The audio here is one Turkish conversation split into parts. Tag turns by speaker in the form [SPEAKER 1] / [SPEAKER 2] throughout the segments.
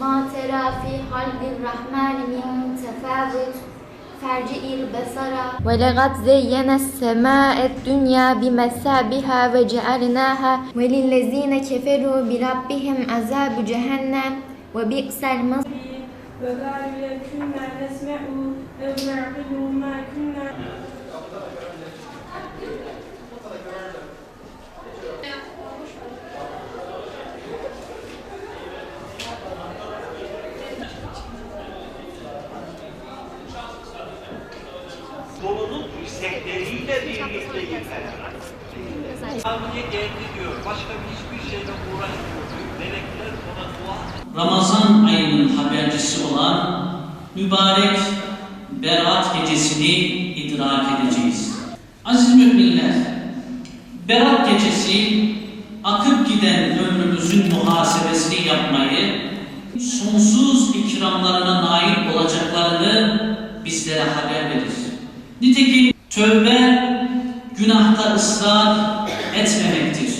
[SPEAKER 1] ما ترى في خلق الرحمن من تفاوت؟ فارجع البصر. ولقد زينا السماء الدنيا بمثابها وجعلناها وللذين كفروا بربهم عذاب جهنم وبئس المصير.
[SPEAKER 2] وقالوا لو كنا نسمع أو نعقل ما كنا.
[SPEAKER 3] Ramazan ayının habercisi olan mübarek Berat gecesini idrak edeceğiz. Aziz müminler, Berat gecesi akıp giden ömrümüzün muhasebesini yapmayı, sonsuz ikramlarına nail olacaklarını bizlere haber verir. Nitekim tövbe günahta ısrar etmemektir.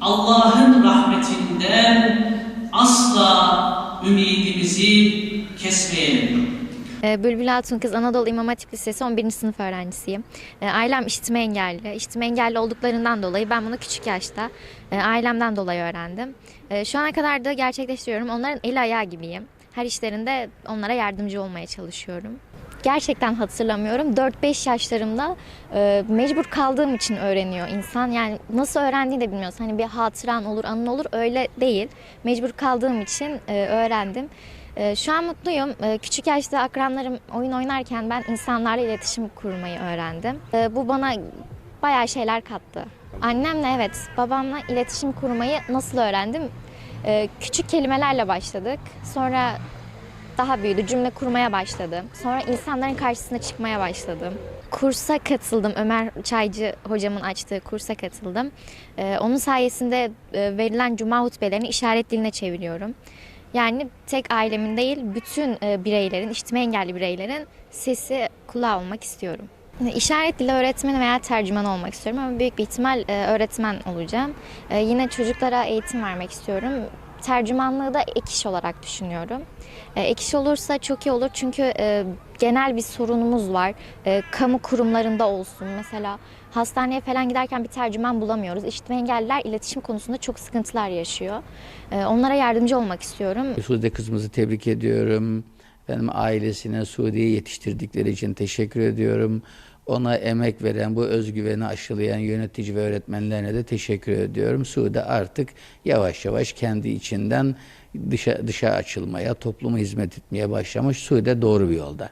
[SPEAKER 3] Allah'ın rahmetinden asla ümidimizi kesmeyelim.
[SPEAKER 4] Ee, Bülbül Hatun Kız Anadolu İmam Hatip Lisesi 11. sınıf öğrencisiyim. Ee, Ailem işitme engelli. İşitme engelli olduklarından dolayı ben bunu küçük yaşta e, ailemden dolayı öğrendim. E, Şu ana kadar da gerçekleştiriyorum. Onların eli ayağı gibiyim. Her işlerinde onlara yardımcı olmaya çalışıyorum. Gerçekten hatırlamıyorum. 4-5 yaşlarımda e, mecbur kaldığım için öğreniyor insan. Yani nasıl öğrendiğini de bilmiyorsun. Hani bir hatıran olur, anın olur. Öyle değil. Mecbur kaldığım için e, öğrendim. Ee, Şu an mutluyum. Ee, Küçük yaşta akranlarım oyun oynarken ben insanlarla iletişim kurmayı öğrendim. Ee, Bu bana bayağı şeyler kattı. Annemle evet, babamla iletişim kurmayı nasıl öğrendim? Ee, Küçük kelimelerle başladık. Sonra daha büyüdü, cümle kurmaya başladım. Sonra insanların karşısına çıkmaya başladım. Kursa katıldım. Ömer Çaycı hocamın açtığı kursa katıldım. Ee, Onun sayesinde e, verilen cuma hutbelerini işaret diline çeviriyorum. Yani tek ailemin değil, bütün e, bireylerin, işitme engelli bireylerin sesi kulağı olmak istiyorum. İşaret dili öğretmeni veya tercüman olmak istiyorum ama büyük bir ihtimal e, öğretmen olacağım. E, Yine çocuklara eğitim vermek istiyorum. Tercümanlığı da ek iş olarak düşünüyorum. E, Ek iş olursa çok iyi olur çünkü genel bir sorunumuz var. Kamu kurumlarında olsun mesela hastaneye falan giderken bir tercüman bulamıyoruz. İşitme engelliler iletişim konusunda çok sıkıntılar yaşıyor. Onlara yardımcı olmak istiyorum.
[SPEAKER 5] Sude kızımızı tebrik ediyorum. Benim ailesine Sude'yi yetiştirdikleri için teşekkür ediyorum. Ona emek veren, bu özgüveni aşılayan yönetici ve öğretmenlerine de teşekkür ediyorum. Sude artık yavaş yavaş kendi içinden dışa, dışa açılmaya, topluma hizmet etmeye başlamış. Sude doğru bir yolda.